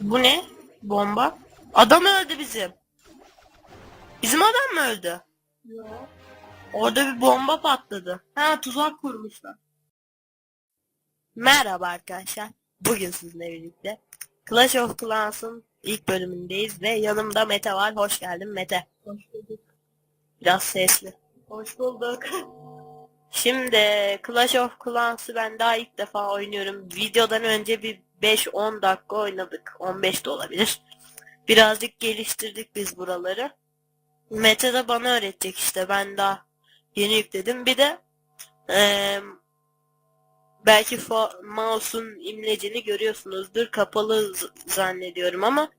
Bu ne? Bomba. Adam öldü bizim. Bizim adam mı öldü? Yok. Orada bir bomba patladı. Ha tuzak kurmuşlar. Merhaba arkadaşlar. Bugün sizinle birlikte Clash of Clans'ın ilk bölümündeyiz ve yanımda Mete var. Hoş geldin Mete. Hoş bulduk. Biraz sesli. Hoş bulduk. Şimdi Clash of Clans'ı ben daha ilk defa oynuyorum. Videodan önce bir 5-10 dakika oynadık. 15 de olabilir. Birazcık geliştirdik biz buraları. Mete de bana öğretecek işte. Ben daha yeni yükledim. Bir de eee, belki mouse'un imlecini görüyorsunuzdur. Kapalı zannediyorum ama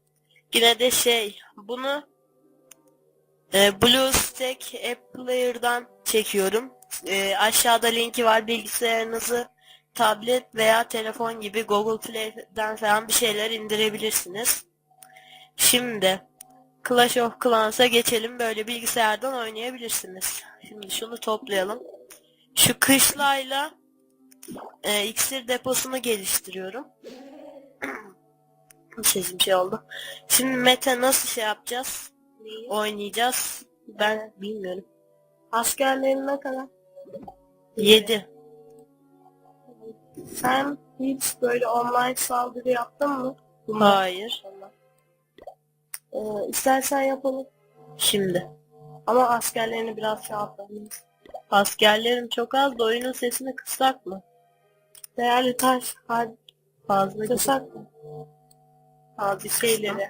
yine de şey bunu e, BlueStack App Player'dan çekiyorum. E, aşağıda linki var. Bilgisayarınızı tablet veya telefon gibi Google Play'den falan bir şeyler indirebilirsiniz. Şimdi Clash of Clans'a geçelim. Böyle bilgisayardan oynayabilirsiniz. Şimdi şunu toplayalım. Şu kışlayla e, iksir deposunu geliştiriyorum. Sesim şey oldu. Şimdi Mete nasıl şey yapacağız? Neyi? Oynayacağız. Ben bilmiyorum. Askerlerin ne kadar? 7. Sen hiç böyle online saldırı yaptın mı? Hayır. Ee, istersen yapalım. Şimdi. Ama askerlerini biraz şey yapalım. Askerlerim çok az da oyunun sesini kıssak mı? Değerli taş, hadi Fazla kısak mı? Abi şeyleri.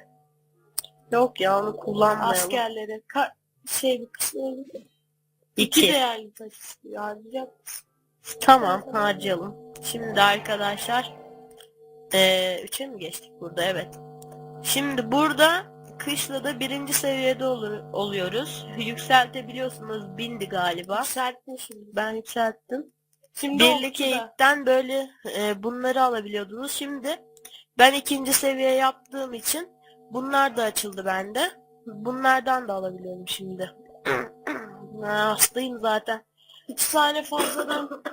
Yok ya onu kullanmayalım. Askerleri, ka şey bir kısmı İki 2. değerli taş istiyor. Harcayacak mısın? Tamam harcayalım. Şimdi arkadaşlar eee üçe mi geçtik burada? Evet. Şimdi burada kışla da birinci seviyede olur, oluyoruz. Yükseltebiliyorsunuz. Bindi galiba. Yükselttin şimdi. Ben yükselttim. Şimdi Birlik eğitten böyle e, bunları alabiliyordunuz. Şimdi ben ikinci seviye yaptığım için bunlar da açıldı bende. Bunlardan da alabiliyorum şimdi. Ha, Hastayım zaten. İki tane fazladan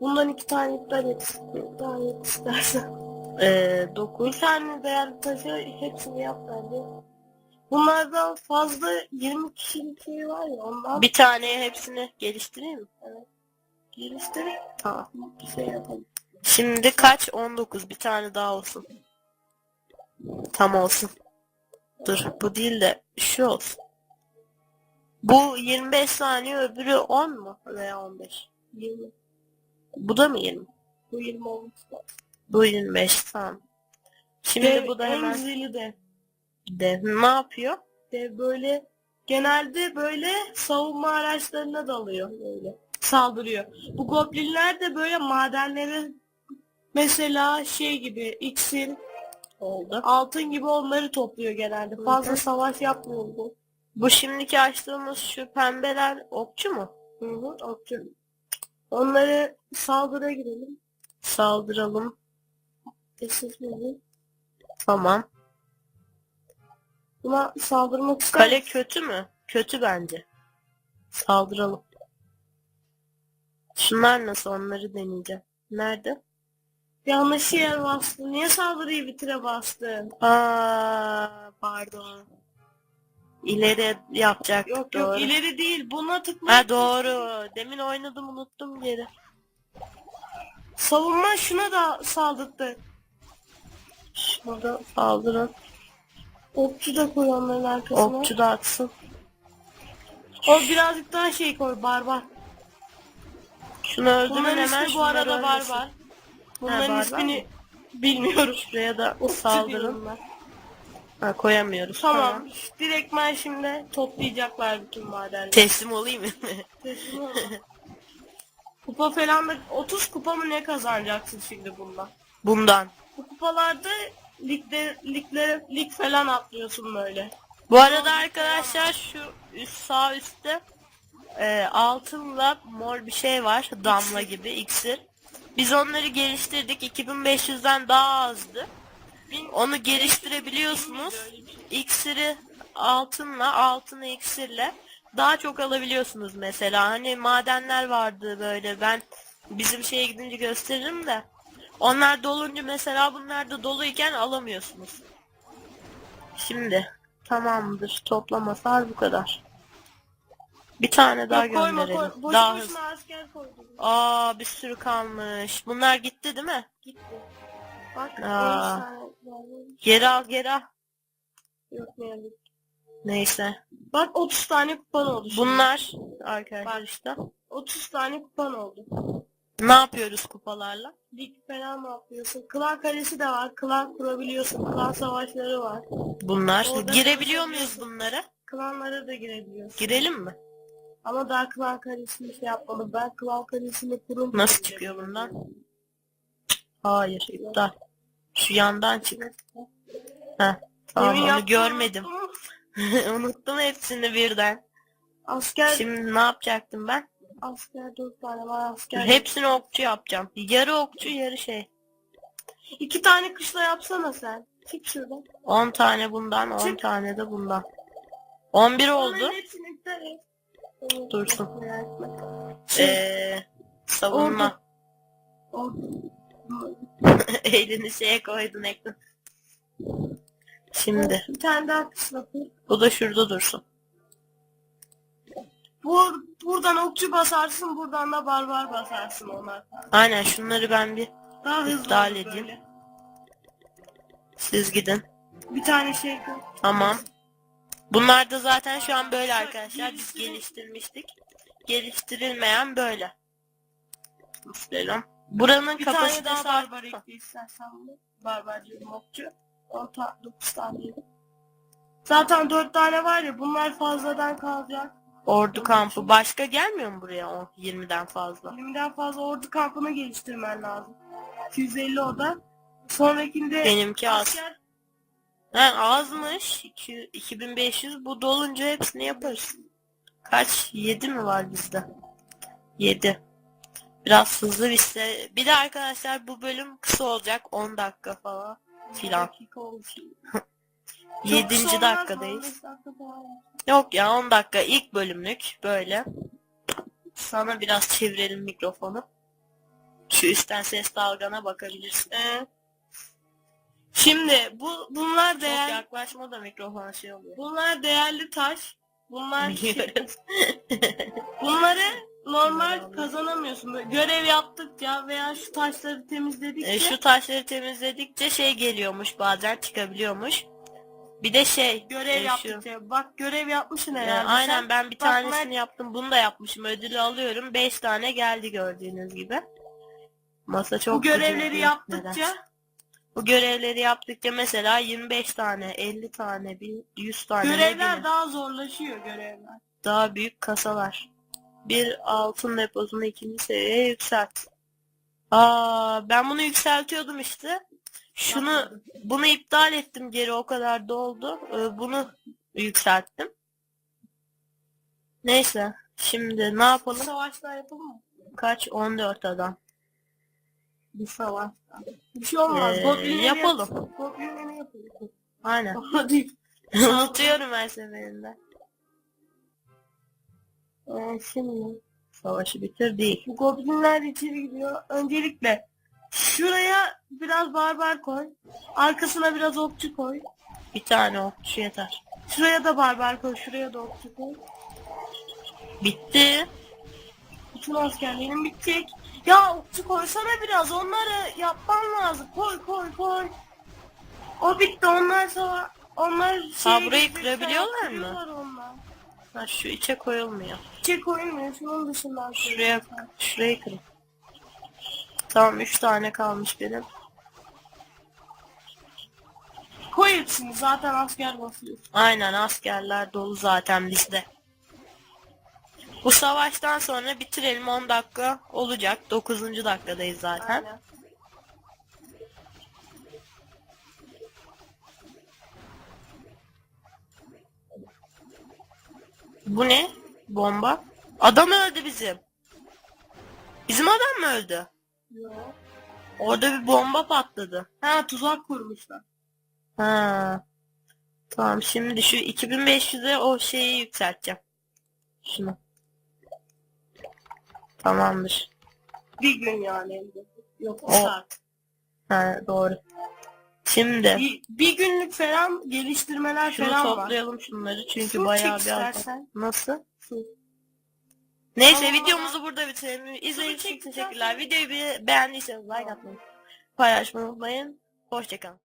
bundan iki tane iptal et. İptal et istersen. E, Bir 9. tane değerli taşı hepsini yap bence. Bunlardan fazla 20 kişilik şey var ya ondan Bir taneye hepsini geliştireyim mi? geliştirip Tamam. bir şey yapalım. Şimdi kaç? 19. Bir tane daha olsun. Tam olsun. Dur bu değil de şu olsun. Bu 25 saniye öbürü 10 mu? Veya 15. 20. Bu da mı 20? Bu 20 olmuş. Bu 25 tamam. Şimdi Dev bu da en hemen güzeli de. de ne yapıyor? Dev böyle genelde böyle savunma araçlarına dalıyor böyle. Saldırıyor. Bu goblinler de böyle madenlere mesela şey gibi iksir, Oldu. altın gibi onları topluyor genelde. Fazla savaş yapmıyor bu. Bu şimdiki açtığımız şu pembeler okçu mu? Hı hı, okçu. Onları saldırıya girelim. Saldıralım. Sessiz mi? Tamam. Buna saldırmak ister Kale kötü mü? Kötü bence. Saldıralım. Şunlar nasıl onları deneyeceğim. Nerede? Yanlış yer bastın. Niye saldırıyı bitire bastın? Aa, pardon. İleri yapacak. Yok doğru. yok ileri değil. Buna tıkla. Ha doğru. Demin oynadım unuttum geri. Savunma şuna da saldırdı. Şuna da saldırın. Okçu da koy onların arkasına. Okçu da atsın. O birazcık daha şey koy barbar. Şunu öldürün Bunların hemen. ismi bu arada barbar. Bunların barbar ismini bilmiyorum. Şuraya da saldırın. ben. Ha, koyamıyoruz. Tamam. Direktmen şimdi toplayacaklar bütün madenleri. Teslim olayım mı? Teslim olma. Kupa falan da 30 kupa mı ne kazanacaksın şimdi bundan? Bundan. Bu kupalarda ligde, liglere, lig falan atlıyorsun böyle. Bu arada arkadaşlar şu üst sağ üstte e, altınla mor bir şey var. Damla gibi iksir. Biz onları geliştirdik. 2500'den daha azdı. Onu geliştirebiliyorsunuz. İksiri altınla, altını iksirle daha çok alabiliyorsunuz mesela. Hani madenler vardı böyle ben bizim şeye gidince gösteririm de. Onlar dolunca mesela bunlar da doluyken alamıyorsunuz. Şimdi tamamdır. Toplamasar bu kadar. Bir tane daha Yok, koyma gönderelim. koy. Boşu daha boşuna hızlı. asker koydum. Aa bir sürü kalmış. Bunlar gitti değil mi? Gitti. Bak Aa. 13 tane var. Geri al geri al. Yok ne yazık. Neyse. Bak 30 tane kupan oldu. şimdi. Bunlar arkadaşlar işte. 30 tane kupan oldu. Ne yapıyoruz kupalarla? Lig falan mı yapıyorsun? Klan kalesi de var. Klan kurabiliyorsun. Klan savaşları var. Bunlar. Orada Girebiliyor muyuz bunlara? Klanlara da girebiliyorsun. Girelim mi? Ama daha klan kalesini şey yapmadım. Ben klan kalesini kurum. Nasıl çıkıyor bundan? Hayır iptal. Şu yandan çık. Heh. Tamam onu yaptım, görmedim. unuttum. Hepsini birden. Asker, Şimdi ne yapacaktım ben? asker 4 tane var asker. Hepsini okçu yapacağım. Yarı okçu yarı şey. İki tane kışla yapsana sen. Çık şuradan. 10 tane bundan 10 Çık. tane de bundan. 11 oldu. Onların hepsini iptal et. Dursun. merak etme. Şey, Ee, savunma. Oldu. Elini şeye koydun ekran. Şimdi Bir tane daha koy. bu da şurada dursun. Bu, buradan okçu basarsın, buradan da barbar basarsın onlar. Aynen şunları ben bir Daha hızlı İptal edeyim. böyle. siz gidin. Bir tane şey koy. Tamam. Bunlar da zaten şu an böyle arkadaşlar. Biz geliştirmiştik. Geliştirilmeyen böyle. Selam. Buranın Bir tane daha barbar ekle istersen. Barbar diyorum okçu. 10 ta 9 tane. Zaten 4 tane var ya bunlar fazladan kalacak. Ordu kampı. Başka gelmiyor mu buraya o 20'den fazla? 20'den fazla ordu kampını geliştirmen lazım. 250 oda. Sonrakinde Benimki az. asker Ha, azmış. İki- 2500 bu dolunca hepsini yaparız. Kaç? 7 mi var bizde? 7. Biraz hızlı bitse. Bir de arkadaşlar bu bölüm kısa olacak. 10 dakika falan. Filan. dakika olmuş. 7. dakikadayız. Yok ya 10 dakika ilk bölümlük böyle. Sana biraz çevirelim mikrofonu. Şu üstten ses dalgana bakabilirsin. Ee, şimdi bu bunlar Çok değer yaklaşma da mikrofona şey oluyor. bunlar değerli taş. Bunlar şey- bunları normal kazanamıyorsun. Böyle görev yaptıkça veya şu taşları temizledikçe E, şu taşları temizledikçe şey geliyormuş bazen çıkabiliyormuş. Bir de şey görev e, yaptıkça. Bak görev yapmışsın e, herhalde. aynen sen. ben bir Bak, tanesini Mert- yaptım. Bunu da yapmışım. Ödülü alıyorum. 5 tane geldi gördüğünüz gibi. Masa çok bu görevleri yaptıkça Neden? Bu görevleri yaptıkça mesela 25 tane, 50 tane, bir 100 tane ne görevler daha zorlaşıyor görevler. daha büyük kasalar. Bir altın deposunu ikinci seviyeye yükselt. Aa, ben bunu yükseltiyordum işte. Şunu bunu iptal ettim geri o kadar doldu. Ee, bunu yükselttim. Neyse. Şimdi ne yapalım? Savaşlar yapalım mı? Kaç? 14 adam. Bir savaşta. Bir şey olmaz. Ee, Goblinleri yapalım. yap- Goblinleri yapalım. Aynen. Hadi. Unutuyorum her seferinde. Ee, şimdi Savaşı bitir değil. bu goblinler içeri gidiyor. Öncelikle şuraya biraz barbar koy. Arkasına biraz okçu koy. Bir tane okçu yeter. Şuraya da barbar koy. Şuraya da okçu koy. Bitti. Bütün askerlerin bitecek. Ya okçu koysana biraz. Onları yapman lazım. Koy koy koy. O bitti. Onlar sonra onlar şey burayı gidecek, kırabiliyorlar mı? Ha, şu içe koyulmuyor. Çek koyulmuyor. Şunun dışından Şuraya, koyuyorsun. şurayı kırın. Tamam 3 tane kalmış benim. Koy hepsini. Zaten asker basıyor. Aynen askerler dolu zaten bizde. Bu savaştan sonra bitirelim 10 dakika olacak. 9. dakikadayız zaten. Aynen. Bu ne? Bomba. Adam öldü bizim. Bizim adam mı öldü? Yok. Orada bir bomba patladı. Ha tuzak kurmuşlar. Ha. Tamam şimdi şu 2500'e o şeyi yükselteceğim. Şunu. Tamamdır. Bir gün yani. Yok O- saat. Ha doğru. Şimdi Bir, bir günlük falan geliştirmeler şunu falan var. toplayalım şunları çünkü Su bayağı çek bir istersen. Nasıl? Neyse Aa. videomuzu burada bitirelim. İzlediğiniz için çek, teşekkürler. Videoyu beğendiyseniz like atmayı, paylaşmayı unutmayın. Hoşçakalın.